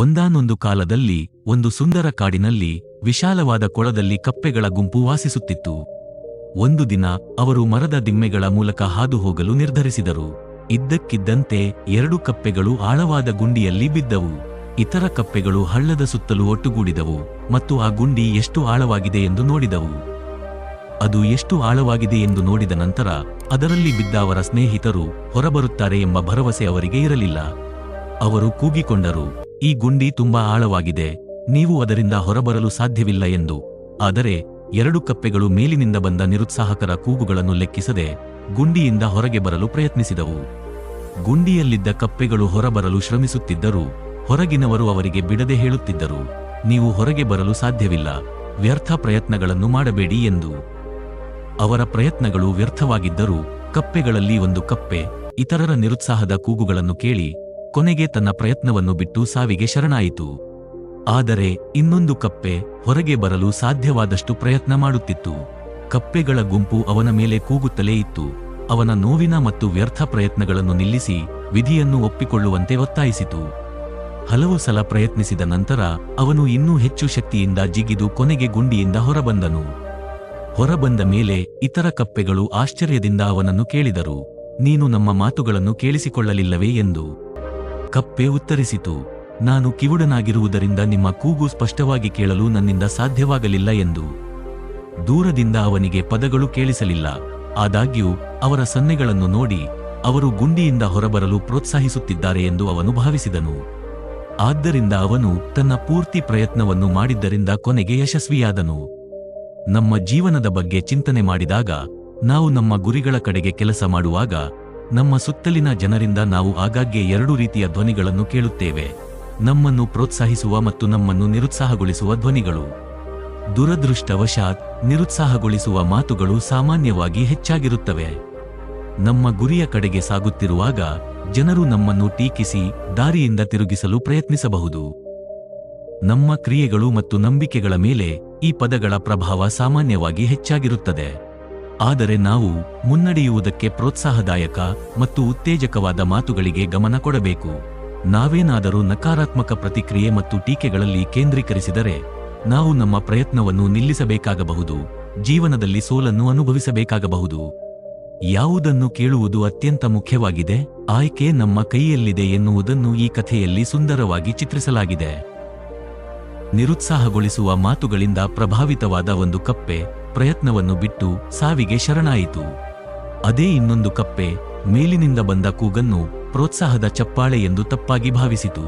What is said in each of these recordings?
ಒಂದಾನೊಂದು ಕಾಲದಲ್ಲಿ ಒಂದು ಸುಂದರ ಕಾಡಿನಲ್ಲಿ ವಿಶಾಲವಾದ ಕೊಳದಲ್ಲಿ ಕಪ್ಪೆಗಳ ಗುಂಪು ವಾಸಿಸುತ್ತಿತ್ತು. ಒಂದು ದಿನ ಅವರು ಮರದ ದಿಮ್ಮೆಗಳ ಮೂಲಕ ಹಾದು ಹೋಗಲು ನಿರ್ಧರಿಸಿದರು. ಇದ್ದಕ್ಕಿದ್ದಂತೆ ಎರಡು ಕಪ್ಪೆಗಳು ಆಳವಾದ ಗುಂಡಿಯಲ್ಲಿ ಬಿದ್ದವು. ಇತರ ಕಪ್ಪೆಗಳು ಹಳ್ಳದ ಸುತ್ತಲೂ ಒಟ್ಟುಗೂಡಿದವು ಮತ್ತು ಆ ಗುಂಡಿ ಎಷ್ಟು ಆಳವಾಗಿದೆ ಎಂದು ನೋಡಿದವು. ಅದು ಎಷ್ಟು ಆಳವಾಗಿದೆ ಎಂದು ನೋಡಿದ ನಂತರ ಅದರಲ್ಲಿ ಬಿದ್ದ ಅವರ ಸ್ನೇಹಿತರು ಹೊರಬರುತ್ತಾರೆ ಎಂಬ ಭರವಸೆ ಅವರಿಗೆ ಇರಲಿಲ್ಲ. ಅವರು ಕೂಗಿಕೊಂಡರು. ಈ ಗುಂಡಿ ತುಂಬಾ ಆಳವಾಗಿದೆ, ನೀವು ಅದರಿಂದ ಹೊರಬರಲು ಸಾಧ್ಯವಿಲ್ಲ ಎಂದು. ಆದರೆ, ಎರಡು ಕಪ್ಪೆಗಳು ಮೇಲಿನಿಂದ ಬಂದ ನಿರುತ್ಸಾಹಕರ ಕೂಗುಗಳನ್ನು ಲೆಕ್ಕಿಸದೆ ಗುಂಡಿಯಿಂದ ಹೊರಗೆ ಬರಲು ಪ್ರಯತ್ನಿಸಿದವು. ಗುಂಡಿಯಲ್ಲಿದ್ದ ಕಪ್ಪೆಗಳು ಹೊರಬರಲು ಶ್ರಮಿಸುತ್ತಿದ್ದರೂ, ಹೊರಗಿನವರು ಅವರಿಗೆ ಬಿಡದೆ ಹೇಳುತ್ತಿದ್ದರು, ನೀವು ಹೊರಗೆ ಬರಲು ಸಾಧ್ಯವಿಲ್ಲ, ವ್ಯರ್ಥ ಪ್ರಯತ್ನಗಳನ್ನು ಮಾಡಬೇಡಿ ಎಂದು. ಅವರ ಪ್ರಯತ್ನಗಳು ವ್ಯರ್ಥವಾಗಿದ್ದರೂ, ಕಪ್ಪೆಗಳಲ್ಲಿ ಒಂದು ಕಪ್ಪೆ, ಇತರರ ನಿರುತ್ಸಾಹದ ಕೂಗುಗಳನ್ನು ಕೇಳಿ ಕೊನೆಗೆ ತನ್ನ ಪ್ರಯತ್ನವನ್ನು ಬಿಟ್ಟು ಸಾವಿಗೆ ಶರಣಾಯಿತು. ಆದರೆ ಇನ್ನೊಂದು ಕಪ್ಪೆ ಹೊರಗೆ ಬರಲು ಸಾಧ್ಯವಾದಷ್ಟು ಪ್ರಯತ್ನ ಮಾಡುತ್ತಿತ್ತು. ಕಪ್ಪೆಗಳ ಗುಂಪು ಅವನ ಮೇಲೆ ಕೂಗುತ್ತಲೇ ಇತ್ತು. ಅವನ ನೋವಿನ ಮತ್ತು ವ್ಯರ್ಥ ಪ್ರಯತ್ನಗಳನ್ನು ನಿಲ್ಲಿಸಿ ವಿಧಿಯನ್ನು ಒಪ್ಪಿಕೊಳ್ಳುವಂತೆ ಒತ್ತಾಯಿಸಿತು. ಹಲವು ಸಲ ಪ್ರಯತ್ನಿಸಿದ ನಂತರ ಅವನು ಇನ್ನೂ ಹೆಚ್ಚು ಶಕ್ತಿಯಿಂದ ಜಿಗಿದು ಕೊನೆಗೆ ಗುಂಡಿಯಿಂದ ಹೊರಬಂದನು. ಹೊರಬಂದ ಮೇಲೆ ಇತರ ಕಪ್ಪೆಗಳು ಆಶ್ಚರ್ಯದಿಂದ ಅವನನ್ನು ಕೇಳಿದರು. ನೀನು ನಮ್ಮ ಮಾತುಗಳನ್ನು ಕೇಳಿಸಿಕೊಳ್ಳಲಿಲ್ಲವೇ? ಎಂದು. ಕಪ್ಪೆ ಉತ್ತರಿಸಿತು. ನಾನು ಕಿವುಡನಾಗಿರುವುದರಿಂದ ನಿಮ್ಮ ಕೂಗು ಸ್ಪಷ್ಟವಾಗಿ ಕೇಳಲು ನನ್ನಿಂದ ಸಾಧ್ಯವಾಗಲಿಲ್ಲ ಎಂದು. ದೂರದಿಂದ ಅವನಿಗೆ ಪದಗಳು ಕೇಳಿಸಲಿಲ್ಲ. ಆದಾಗ್ಯೂ, ಅವರ ಸನ್ನೆಗಳನ್ನು ನೋಡಿ, ಅವರು ಗುಂಡಿಯಿಂದ ಹೊರಬರಲು ಪ್ರೋತ್ಸಾಹಿಸುತ್ತಿದ್ದಾರೆ ಎಂದು ಅವನು ಭಾವಿಸಿದನು. ಆದ್ದರಿಂದ ಅವನು ತನ್ನ ಪೂರ್ತಿ ಪ್ರಯತ್ನವನ್ನು ಮಾಡಿದ್ದರಿಂದ ಕೊನೆಗೆ ಯಶಸ್ವಿಯಾದನು. ನಮ್ಮ ಜೀವನದ ಬಗ್ಗೆ ಚಿಂತನೆ ಮಾಡಿದಾಗ, ನಾವು ನಮ್ಮ ಗುರಿಗಳ ಕಡೆಗೆ ಕೆಲಸ ಮಾಡುವಾಗ ನಮ್ಮ ಸುತ್ತಲಿನ ಜನರಿಂದ ನಾವು ಆಗಾಗ್ಗೆ ಎರಡು ರೀತಿಯ ಧ್ವನಿಗಳನ್ನು ಕೇಳುತ್ತೇವೆ. ನಮ್ಮನ್ನು ಪ್ರೋತ್ಸಾಹಿಸುವ ಮತ್ತು ನಮ್ಮನ್ನು ನಿರುತ್ಸಾಹಗೊಳಿಸುವ ಧ್ವನಿಗಳು. ದುರದೃಷ್ಟವಶಾತ್, ನಿರುತ್ಸಾಹಗೊಳಿಸುವ ಮಾತುಗಳು ಸಾಮಾನ್ಯವಾಗಿ ಹೆಚ್ಚಾಗಿರುತ್ತವೆ. ನಮ್ಮ ಗುರಿಯ ಕಡೆಗೆ ಸಾಗುತ್ತಿರುವಾಗ, ಜನರು ನಮ್ಮನ್ನು ಟೀಕಿಸಿ, ದಾರಿಯಿಂದ ತಿರುಗಿಸಲು ಪ್ರಯತ್ನಿಸಬಹುದು. ನಮ್ಮ ಕ್ರಿಯೆಗಳು ಮತ್ತು ನಂಬಿಕೆಗಳ ಮೇಲೆ ಈ ಪದಗಳ ಪ್ರಭಾವ ಸಾಮಾನ್ಯವಾಗಿ ಹೆಚ್ಚಾಗಿರುತ್ತದೆ. ಆದರೆ ನಾವು ಮುನ್ನಡೆಯುವುದಕ್ಕೆ ಪ್ರೋತ್ಸಾಹದಾಯಕ ಮತ್ತು ಉತ್ತೇಜಕವಾದ ಮಾತುಗಳಿಗೆ ಗಮನ ಕೊಡಬೇಕು. ನಾವೇನಾದರೂ ನಕಾರಾತ್ಮಕ ಪ್ರತಿಕ್ರಿಯೆ ಮತ್ತು ಟೀಕೆಗಳಲ್ಲಿ ಕೇಂದ್ರೀಕರಿಸಿದರೆ ನಾವು ನಮ್ಮ ಪ್ರಯತ್ನವನ್ನು ನಿಲ್ಲಿಸಬೇಕಾಗಬಹುದು, ಜೀವನದಲ್ಲಿ ಸೋಲನ್ನು ಅನುಭವಿಸಬೇಕಾಗಬಹುದು. ಯಾವುದನ್ನು ಕೇಳುವುದು ಅತ್ಯಂತ ಮುಖ್ಯವಾಗಿದೆ, ಆಯ್ಕೆ ನಮ್ಮ ಕೈಯಲ್ಲಿದೆ ಎನ್ನುವುದನ್ನು ಈ ಕಥೆಯಲ್ಲಿ ಸುಂದರವಾಗಿ ಚಿತ್ರಿಸಲಾಗಿದೆ. ನಿರುತ್ಸಾಹಗೊಳಿಸುವ ಮಾತುಗಳಿಂದ ಪ್ರಭಾವಿತವಾದ ಒಂದು ಕಪ್ಪೆ ಪ್ರಯತ್ನವನ್ನು ಬಿಟ್ಟು ಸಾವಿಗೆ ಶರಣಾಯಿತು. ಅದೇ ಇನ್ನೊಂದು ಕಪ್ಪೆ ಮೇಲಿನಿಂದ ಬಂದ ಕೂಗನ್ನು ಪ್ರೋತ್ಸಾಹದ ಚಪ್ಪಾಳೆ ಎಂದು ತಪ್ಪಾಗಿ ಭಾವಿಸಿತು.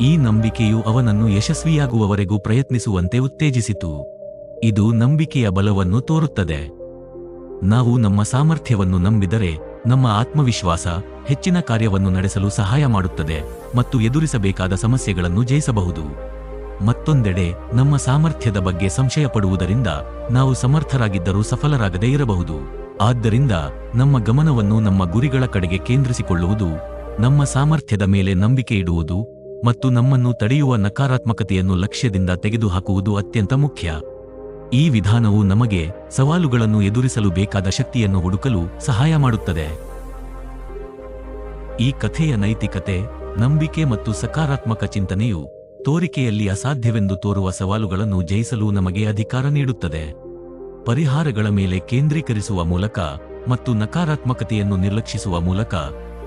ಈ ನಂಬಿಕೆಯು ಅವನನ್ನು ಯಶಸ್ವಿಯಾಗುವವರೆಗೂ ಪ್ರಯತ್ನಿಸುವಂತೆ ಉತ್ತೇಜಿಸಿತು. ಇದು ನಂಬಿಕೆಯ ಬಲವನ್ನು ತೋರುತ್ತದೆ. ನಾವು ನಮ್ಮ ಸಾಮರ್ಥ್ಯವನ್ನು ನಂಬಿದರೆ ನಮ್ಮ ಆತ್ಮವಿಶ್ವಾಸ ಹೆಚ್ಚಿನ ಕಾರ್ಯವನ್ನು ನಡೆಸಲು ಸಹಾಯ ಮಾಡುತ್ತದೆ ಮತ್ತು ಎದುರಿಸಬೇಕಾದ ಸಮಸ್ಯೆಗಳನ್ನು ಜಯಿಸಬಹುದು. ಮತ್ತೊಂದೆಡೆ, ನಮ್ಮ ಸಾಮರ್ಥ್ಯದ ಬಗ್ಗೆ ಸಂಶಯ ಪಡುವುದರಿಂದ ನಾವು ಸಮರ್ಥರಾಗಿದ್ದರೂ ಸಫಲರಾಗದೇ ಇರಬಹುದು. ಆದ್ದರಿಂದ ನಮ್ಮ ಗಮನವನ್ನು ನಮ್ಮ ಗುರಿಗಳ ಕಡೆಗೆ ಕೇಂದ್ರಿಸಿಕೊಳ್ಳುವುದು, ನಮ್ಮ ಸಾಮರ್ಥ್ಯದ ಮೇಲೆ ನಂಬಿಕೆ ಇಡುವುದು ಮತ್ತು ನಮ್ಮನ್ನು ತಡೆಯುವ ನಕಾರಾತ್ಮಕತೆಯನ್ನು ಲಕ್ಷ್ಯದಿಂದ ತೆಗೆದುಹಾಕುವುದು ಅತ್ಯಂತ ಮುಖ್ಯ. ಈ ವಿಧಾನವು ನಮಗೆ ಸವಾಲುಗಳನ್ನು ಎದುರಿಸಲು ಬೇಕಾದ ಶಕ್ತಿಯನ್ನು ಹುಡುಕಲು ಸಹಾಯ ಮಾಡುತ್ತದೆ. ಈ ಕಥೆಯ ನೈತಿಕತೆ, ನಂಬಿಕೆ ಮತ್ತು ಸಕಾರಾತ್ಮಕ ಚಿಂತನೆಯು ತೋರಿಕೆಯಲ್ಲಿ ಅಸಾಧ್ಯವೆಂದು ತೋರುವ ಸವಾಲುಗಳನ್ನು ಜಯಿಸಲು ನಮಗೆ ಅಧಿಕಾರ ನೀಡುತ್ತದೆ. ಪರಿಹಾರಗಳ ಮೇಲೆ ಕೇಂದ್ರೀಕರಿಸುವ ಮೂಲಕ ಮತ್ತು ನಕಾರಾತ್ಮಕತೆಯನ್ನು ನಿರ್ಲಕ್ಷಿಸುವ ಮೂಲಕ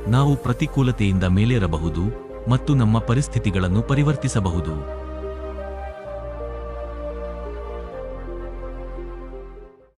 ನಾವು ಪ್ರತಿಕೂಲತೆಯಿಂದ ಮೇಲೇರಬಹುದು ಮತ್ತು ನಮ್ಮ ಪರಿಸ್ಥಿತಿಗಳನ್ನು ಪರಿವರ್ತಿಸಬಹುದು.